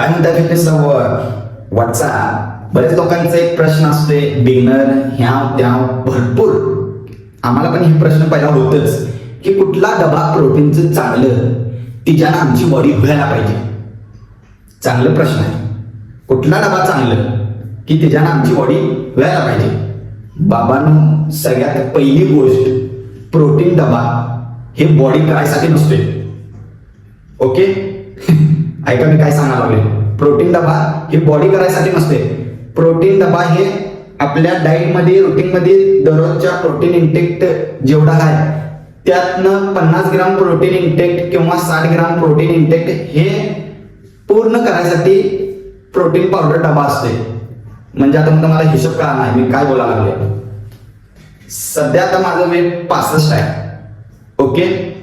काय म्हणतात फिटनेस वाचा बरेच लोकांचा एक प्रश्न असतोय बिगनर ह्या त्या भरपूर. आम्हाला पण हे प्रश्न पहिला होतच की कुठला डबा प्रोटीनचं चांगलं तिच्यानं आमची बॉडी व्हायला पाहिजे? चांगलं प्रश्न आहे. कुठला डबा चांगलं की तिच्यानं आमची बॉडी व्हायला पाहिजे? बाबांनो सगळ्यात पहिली गोष्ट प्रोटीन डबा हे बॉडी करायसाठी नसते ओके? ऐका मी काय सांगायला लागले? प्रोटीन डबा हे बॉडी करायसाठी नसते. प्रोटीन डबा हे आपल्या डाईटमध्ये रुटीनमध्ये दररोजच्या प्रोटीन इंटेक्ट जेवढा आहे त्यातनं पन्नास ग्राम प्रोटीन इंटेक्ट किंवा साठ ग्राम प्रोटीन इंटेक्ट हे पूर्ण करायसाठी प्रोटीन पावडर डबा असते. म्हणजे आता मग मला हिशोब का नाही मी काय बोलायला लागले. सध्या आता माझं वेट पासष्ट आहे. ओके?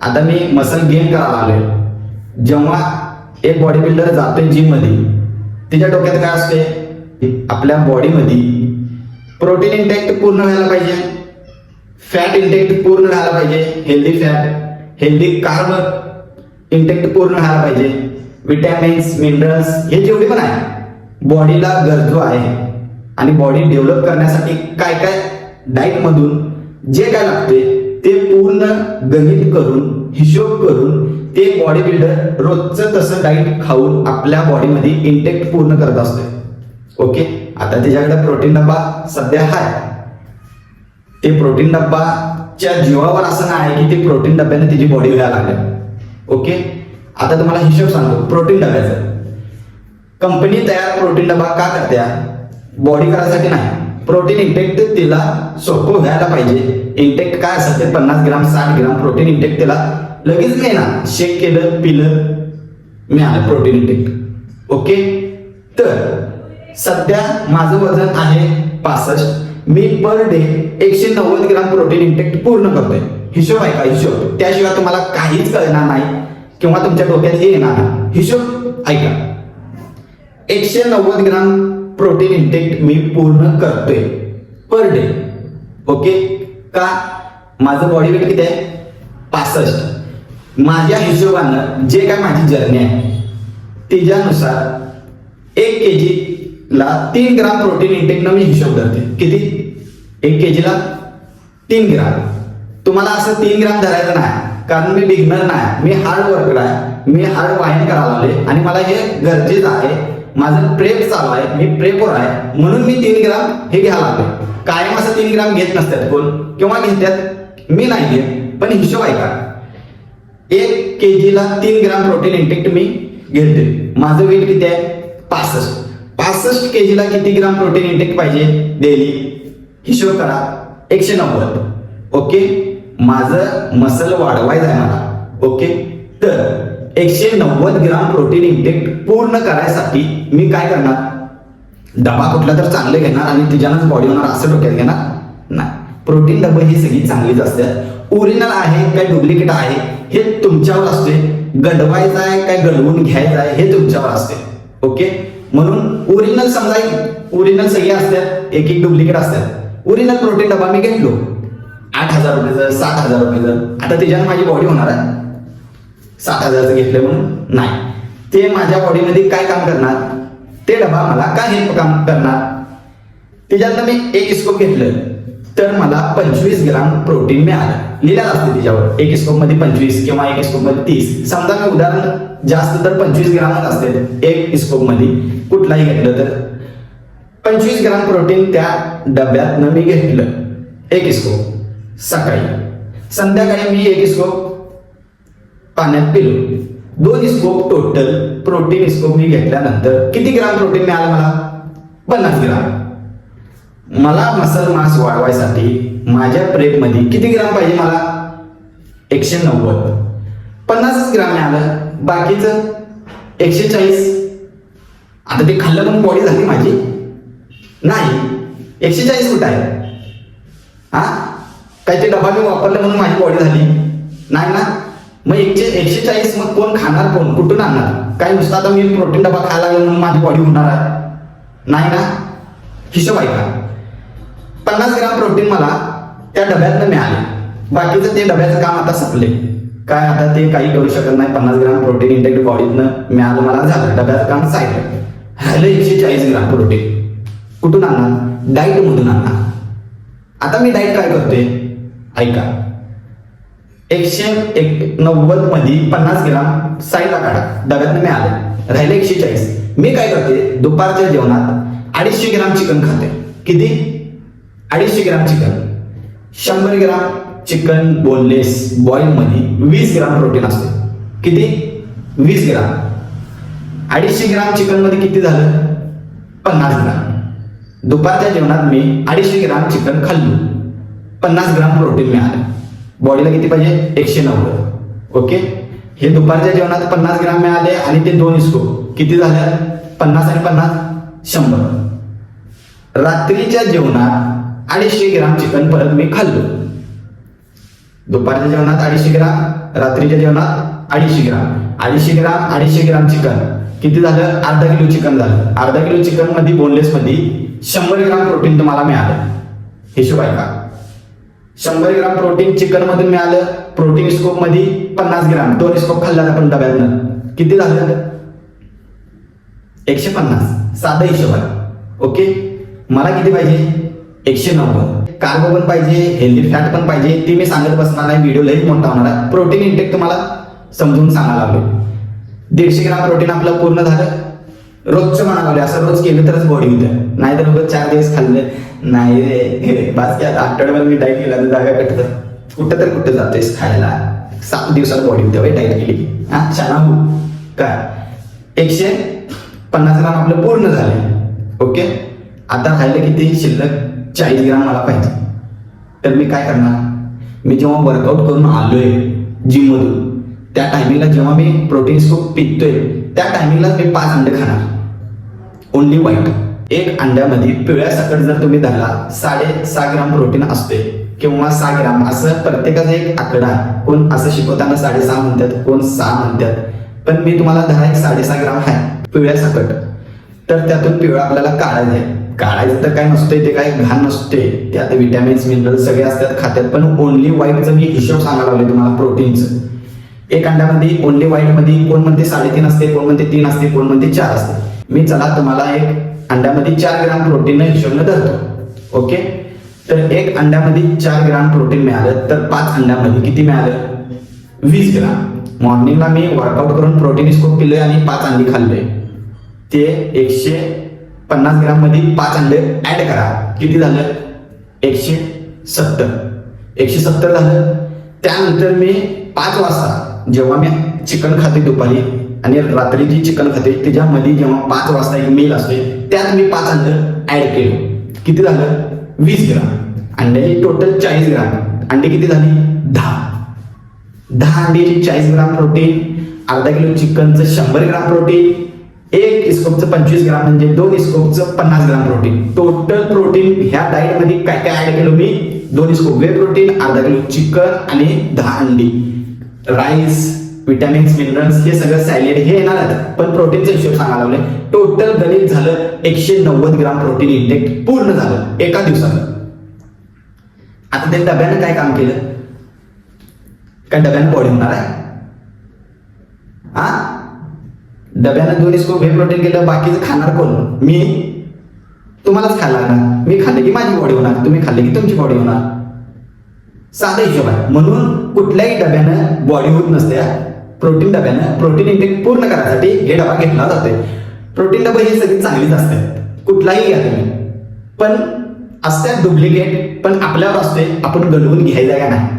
आता मी मसल गेन करायला लागले. जेव्हा एक बॉडी बिल्डर जातोय जिममध्ये तिच्या डोक्यात काय असते आपल्या बॉडीमध्ये प्रोटीन इंटेक्ट पूर्ण व्हायला पाहिजे. फॅट इंटेक्ट पूर्ण राहायला पाहिजे. Healthy fat healthy carb intact पूर्ण राहायला पाहिजे. विटॅमिन्स मिनरल्स हे जेवढे पण आहे बॉडीला गरजू आहे. आणि बॉडी डेव्हलप करण्यासाठी काय काय डाईट मधून जे काय लागते ते पूर्ण गणित करून हिशोब करून ते बॉडी बिल्डर रोजचं तसं डाईट खाऊन आपल्या बॉडीमध्ये इंटेक्ट पूर्ण करत असतो ओके आता त्याच्याकडे प्रोटीन डबा सध्या आहे ते प्रोटीन डब्बाच्या जीवावर असं नाही की ते प्रोटीन डब्याने तिची बॉडी व्हायला लागली. ओके आता तुम्हाला हिशोब सांगतो प्रोटीन डब्याचं. कंपनी तयार प्रोटीन डबा का करत्या बॉडी करायसाठी नाही. प्रोटीन इंटेक्ट तिला सोपं व्हायला पाहिजे. इंटेक्ट काय असेल ते पन्नास ग्राम साठ ग्राम प्रोटीन इंटेक्ट तिला लगेच मिळणार शेक केलं पिलं मिळालं प्रोटीन इंटेक्ट ओके तर सध्या माझं वजन आहे पासष्ट. मी पर डे एकशे नव्वद ग्राम प्रोटीन इंटेक्ट पूर्ण करतोय. हिशोब आहे का? हिशोब. त्याशिवाय तुम्हाला काहीच कळणार नाही किंवा तुमच्या डोक्यात हे येणार नाही. हिशोब ऐका. एकशे नव्वद ग्राम प्रोटीन इंटेक्ट मी पूर्ण करतोय पर डे ओके का? माझं बॉडी वेट किती आहे? पासष्ट. माझ्या हिशोबानं जे काय माझी जर्नी आहे तिच्यानुसार एक के ला तीन ग्राम प्रोटीन इंटेकनं मी हिशोब धरते. किती? एक के जीला तीन ग्राम. तुम्हाला असं तीन ग्राम धरायचं नाही कारण मी बिगनर नाही मी हार्ड वर्कर आहे मी हार्ड वायन करायला लागले आणि मला हे गरजेचं आहे माझं प्रेप चालू आहे मी प्रेपवर आहे म्हणून मी तीन ग्राम हे घ्यायला लागले कायम असं तीन ग्राम घेत नसतात कोण किंवा घेतात मी नाही घेत पण हिशोब आहे का? एक के जीला तीन ग्राम प्रोटीन इंटेक्ट मी घेते माझं वेट किती आहे? पासष्ट. पासष्ट के जीला किती ग्राम प्रोटीन इंटेक्ट पाहिजे? डेली हिशोब करा. एकशे नव्वद. ओके? माझं मसल वाढवायचं आहे मला. ओके? तर एकशे नव्वद ग्राम प्रोटीन इंटेक्ट पूर्ण करायसाठी मी काय करणार? डबा कुठला तर चांगले घेणार आणि तिच्यानंच बॉडी होणार असं डोक्यात घेणार? नाही. प्रोटीन डबे ही सगळी चांगलीच असतात. ओरिजिनल आहे काय डुप्लिकेट आहे? हे तुमच्यावर असते गडवायचं आहे काय गडवून घ्यायचं आहे हे तुमच्यावर असते ओके? म्हणून ओरिजिनल समजा ओरिजिनल सगळे असतात एक एक डुप्लिकेट असतात. ओरिजिनल प्रोटीन डबा मी घेतलो. आठ हजार रुपयेचं सात हजार रुपयेचं आता त्याच्यानं माझी बॉडी होणार आहे. सात हजारचं घेतलं म्हणून नाही. ते माझ्या बॉडीमध्ये काय काम करणार? ते डबा मला काय हेल्प काम करणार? त्याच्यातनं मी एक स्कोप घेतलं. तर मला पंचवीस ग्राम प्रोटीन मिळालं. लिहिलं असते त्याच्यावर एक स्कोपमध्ये पंचवीस किंवा एक स्कोपमध्ये तीस. समजा मी उदाहरण जास्त तर पंचवीस ग्रामच असते. एक स्कोपमध्ये कुठलाही घेतलं तर. पंचवीस ग्राम प्रोटीन त्या डब्यातनं मी घेतलं. एक स्कोप सकाळी. संध्याकाळी मी एक स्कोप पाण्यात पिलो. दोन स्कोप टोटल प्रोटीन स्कोप मी घेतल्यानंतर किती ग्राम प्रोटीन मिळालं मला? पन्नास ग्राम. मला मसल मास वाढवायसाठी माझ्या प्रेपमध्ये किती ग्राम पाहिजे मला? एकशे नव्वद. पन्नासच ग्राम मिळालं बाकीचं? एकशे चाळीस आता ते खाल्लं म्हणून बॉडी झाली माझी? नाही. एकशे चाळीस कुठं आहे? हा? काय ते डबा मी वापरलं म्हणून माझी बॉडी झाली? नाही ना? मग एकशे एकशे चाळीस मग कोण खाणार कोण? कुठून आणणार? काय नुसतं आता मी प्रोटीन डबा खायला लागलो म्हणून माझी बॉडी होणार आहे? नाही ना? हिशोब आहे का? पन्नास ग्राम प्रोटीन मला त्या डब्यातनं मिळाले. बाकीचं ते डब्याचं काम आता संपले. काय आता ते काही करू शकत नाही. पन्नास ग्राम प्रोटीन इंटेक्ट बॉडीतनं मिळालं मला झालं. डब्याचं काम साईड राहिलं एकशे चाळीस ग्राम प्रोटीन कुठून आणणार? डाईट मधून आणणार. आता मी डाईट काय करतोय? ऐका. एकशे एक नव्वदमध्ये पन्नास ग्राम साईडला काढा. डब्यातनं मिळालं. राहिलं एकशे चाळीस. मी काय करते दुपारच्या जेवणात अडीचशे ग्राम चिकन खाते किती? अडीचशे ग्राम चिकन शंभर ग्राम चिकन बोनलेस बॉईल मध्ये वीस ग्राम प्रोटीन असते. किती? वीस ग्राम. अडीचशे ग्राम चिकनमध्ये किती झालं? पन्नास ग्राम. दुपारच्या जेवणात मी अडीचशे ग्राम चिकन खाल्लो. पन्नास ग्राम प्रोटीन मिळालं. बॉडीला किती पाहिजे? एकशे नव्वद. ओके? हे दुपारच्या जेवणात पन्नास ग्राम मिळाले आणि ते दोन इसको. किती झालं? पन्नास आणि पन्नास शंभर. रात्रीच्या जेवणात अडीचशे ग्राम चिकन परत मी खाल्लो. दुपारच्या जेवणात अडीचशे ग्राम रात्रीच्या जेवणात अडीचशे ग्राम. अडीचशे ग्राम अडीचशे ग्राम चिकन. किती झालं? अर्धा किलो चिकन झालं. अर्धा किलो चिकनमध्ये बोनलेस मध्ये शंभर ग्राम प्रोटीन तुम्हाला मिळालं. हिशोब आहे का शंभर ग्राम प्रोटीन चिकन मधून मिळालं. प्रोटीन स्कोपमध्ये पन्नास ग्राम. दोन स्कोप खाल्ला आपण डब्यातनं. किती झालं? एकशे पन्नास. साधा हिशोब आहे. ओके? मला किती पाहिजे? एकशे नव्वद. कार्बो पण पाहिजे हेल्दी फॅट पण पाहिजे ते मी सांगत बसणार नाही व्हिडिओ लई मोठा होणार आहे. प्रोटीन इंटेक तुम्हाला समजून सांगायला लागलो दीडशे ग्राम प्रोटीन आपलं पूर्ण झालं. रोजचं म्हणा लागले असं रोज केलं तरच बॉडी होतं. नाही तर रोज चार दिवस खाल्लं. नाही रे बास की आता आठवड्यावर मी डाईट केला तर जागा कटत कुठं तर कुठं जातोयस खायला. सात दिवसात बॉडी होते डाईट केली. हा छान हो काय? एकशे पन्नास ग्राम आपलं पूर्ण झाले ओके? आता राहिलं किती शिल्लक चाळीस ग्राम मला पाहिजे. तर मी काय करणार? मी जेव्हा वर्कआउट करून आलोय जिममधून त्या टायमिंगला जेव्हा मी प्रोटीन सूप पितोय त्या टायमिंगला मी पाच अंडे खाणार. ओन्ली व्हाईट एक अंड्यामध्ये पिवळ्या सकट जर तुम्ही धरला साडे सहा ग्राम प्रोटीन असते किंवा सहा ग्राम असं प्रत्येकाचा एक आकडा. कोण असं शिकवताना साडेसहा म्हणतात कोण सहा म्हणतात. पण मी तुम्हाला धरा एक साडेसहा ग्राम आहे पिवळ्या सकट. तर त्यातून पिवळा आपल्याला काढायचा आहे. काढायचं तर काय नसतंय ते काय घाण नसते त्यात विटॅमिन्स मिनरल्स सगळे असतात खात्यात. पण ओनली वाईटचं मी हिशोब सांगायला लावले तुम्हाला प्रोटीनचं एक अंड्यामध्ये ओनली व्हाईटमध्ये कोण म्हणते साडेतीन असते कोण म्हणते तीन असते कोण म्हणते चार असते. मी चला तुम्हाला एक अंड्यामध्ये चार ग्राम प्रोटीन हिशोबनं धरतो. ओके? तर एक अंड्यामध्ये चार ग्राम प्रोटीन मिळालं तर पाच अंड्यामध्ये किती मिळालं? वीस ग्राम. मॉर्निंगला मी वर्कआउट करून प्रोटीन स्कोप पिलोय आणि पाच अंडी खाल्ले ते एकशे पन्नास ग्राममध्ये पाच अंडे ऍड करा. किती झालं? एकशे सत्तर. एकशे सत्तर झालं. त्यानंतर मी पाच वाजता जेव्हा मी चिकन खाते दुपारी आणि रात्री जी चिकन खाते त्याच्यामध्ये जेव्हा पाच वाजता एक मेल असते त्यात मी पाच अंडे ऍड केलं. किती झालं? वीस ग्राम. अंड्याची टोटल चाळीस ग्राम. अंडी किती झाली? दहा. दहा अंड्याची चाळीस ग्राम प्रोटीन अर्धा किलो चिकनचं शंभर ग्राम प्रोटीन एक स्कोपचं पंचवीस ग्राम म्हणजे दोन इस्कोपचं पन्नास ग्राम प्रोटीन टोटल प्रोटीन ह्या डाएटमध्ये काय काय ऍड केलं मी? दोन स्कोप वे प्रोटीन अर्धा किलो चिकन आणि दहा अंडी. राईस विटॅमिन्स मिनरल्स हे सगळं सॅलेड हे येणार आहेत. पण प्रोटीनचा हिशोब सांगायला लावले टोटल गणित झालं एकशे नव्वद ग्राम प्रोटीन इंटेक पूर्ण झालं एका दिवसात. आता ते डब्यानं काय काम केलं? काय डब्यानं बॉडी होणार आहे? हा डब्यानं दोन स्कोप हे प्रोटीन केलं बाकीचं खाणार कोण? मी? तुम्हालाच खायला लागणार. मी खाल्ले की माझी बॉडी होणार. तुम्ही खाल्ले की तुमची बॉडी होणार. साधा हिशोब आहे. म्हणून कुठल्याही डब्यानं बॉडी होत नसते प्रोटीन डब्यानं प्रोटीन इंटेक पूर्ण करायसाठी हे डबा घेतला जातोय. प्रोटीन डबे हे सगळे चांगलीच असतात. कुठलाही घ्या तुम्ही. पण असतात डुप्लिकेट पण आपल्यावर असते आपण गडवून घ्यायला का नाही?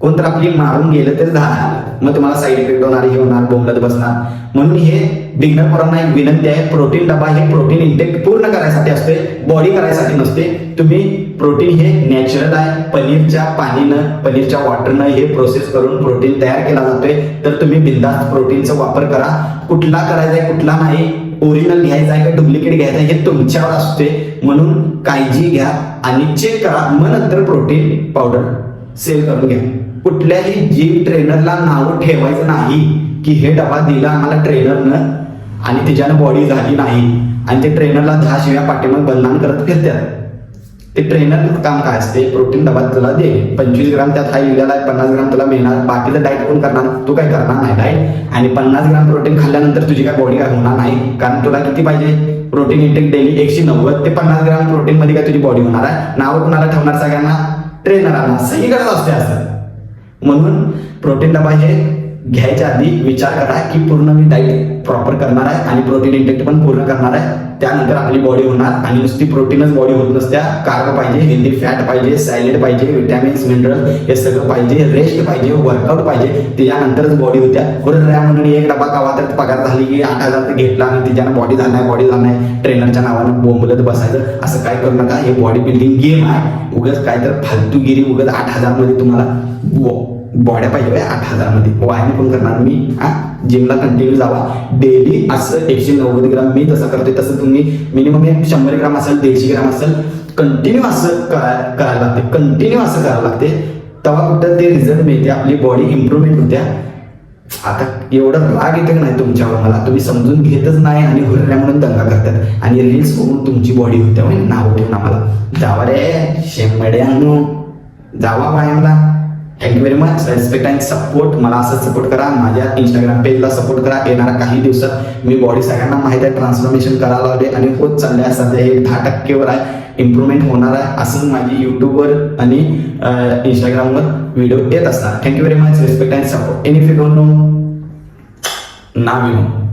कोणतर आपली मारून गेलं तर झालं. मग तुम्हाला साईड इफेक्ट होणार हे होणार बोंबलत बसणार. म्हणून हे बिगनर पोरांना एक विनंती आहे प्रोटीन डबा हे प्रोटीन इंटेक पूर्ण करायसाठी असते बॉडी करायसाठी नसते. तुम्ही प्रोटीन हे नॅचरल आहे. पनीरच्या पाणीनं पनीरच्या वॉटरनं हे प्रोसेस करून प्रोटीन तयार केला जातोय. तर तुम्ही बिंदास्त प्रोटीनचा वापर करा. कुठला करायचा आहे कुठला नाही ओरिजिनल घ्यायचा आहे का डुप्लिकेट घ्यायचा आहे हे तुमच्यावर असते. म्हणून काळजी घ्या आणि चेक करा. मग नंतर प्रोटीन पावडर सेल करून घ्या. कुठल्याही जिम ट्रेनरला नाव ठेवायचं नाही की हे डबा दिला आम्हाला ट्रेनरनं आणि तिच्यानं बॉडी झाली नाही आणि ते ट्रेनरला दहा शिव्या पाठीमाग बदनाम करत फिरतात ते ट्रेनर काम काय असते? प्रोटीन डबा तुला दे. पंचवीस ग्राम त्यात हा लिहिलेला आहे पन्नास ग्राम तुला मिळणार. बाकीचं डाएट कोण करणार? तू काय करणार नाही डाएट आणि पन्नास ग्राम प्रोटीन खाल्ल्यानंतर तुझी काय बॉडी काय होणार नाही? कारण तुला किती पाहिजे? प्रोटीन इंटेक डेली एकशे नव्वद ते पन्नास ग्राम प्रोटीन मध्ये काय तुझी बॉडी होणार आहे? नाव कुणाला ठेवणार? सगळ्यांना? ट्रेनरांना सही गरज असते असं. म्हणून प्रोटीन डबा हे घ्यायच्या आधी विचार करा की पूर्ण मी डाईट प्रॉपर करणार आहे आणि प्रोटीन इंटेक्ट पण पूर्ण करणार आहे. त्यानंतर आपली बॉडी होणार आणि नुसती प्रोटीनच बॉडी होत नसत्या. कार्ब पाहिजे हेल्दी फॅट पाहिजे सॅलेड पाहिजे विटॅमिन्स मिनरल हे सगळं पाहिजे रेस्ट पाहिजे वर्कआउट पाहिजे. त्याच्यानंतरच बॉडी होत्या. बरोबर या म्हणून एक डबा गावात पगार झाली की आठ हजार घेतला आणि तिच्यानं बॉडी झाला आहे बॉडी झाला नाही ट्रेनरच्या नावानं बोंबलत बसायचं. असं काय करू नका. हे बॉडी बिल्डिंग गेम आहे. उगाच काय तर फालतूगिरी उगाच आठ हजारमध्ये तुम्हाला बॉड्या पाहिजे आठ हजारमध्ये व्यायाम हो, कोण करणार? मी हा? जिमला कंटिन्यू जावा. डेली असं एकशे नव्वद ग्राम मी तसं करतोय. तसं तुम्ही मिनिमम हे शंभर ग्राम असेल दीडशे ग्राम असेल कंटिन्यू असं करा- करायला लागते. कंटिन्यू असं करायला लागते. तेव्हा कुठं ते रिझल्ट मिळते. आपली बॉडी इम्प्रूव्हमेंट होत्या आता एवढं राग येते नाही तुमच्यावर मला? तुम्ही समजून घेतच नाही आणि हुरऱ्या म्हणून दंगा करतात. आणि रील्स बघून तुमची बॉडी होते म्हणजे नाव ठेवून आम्हाला. जावा रे शेमड्यानो जावा व्यायामला thank you very much respect and support मला असं सपोर्ट करा. माझ्या इंस्टाग्राम पेजला सपोर्ट करा. येणाऱ्या काही दिवसात मी बॉडी सगळ्यांना माहिती आहे. ट्रान्सफॉर्मेशन करायला लागले आणि होत चालले आहे सध्या हे दहा टक्केवर आहे. इम्प्रुव्हमेंट होणार आहे. असं माझी युट्यूबवर आणि इंस्टाग्रामवर व्हिडिओ येत असतात thank you very much respect and support and if you don't know now you know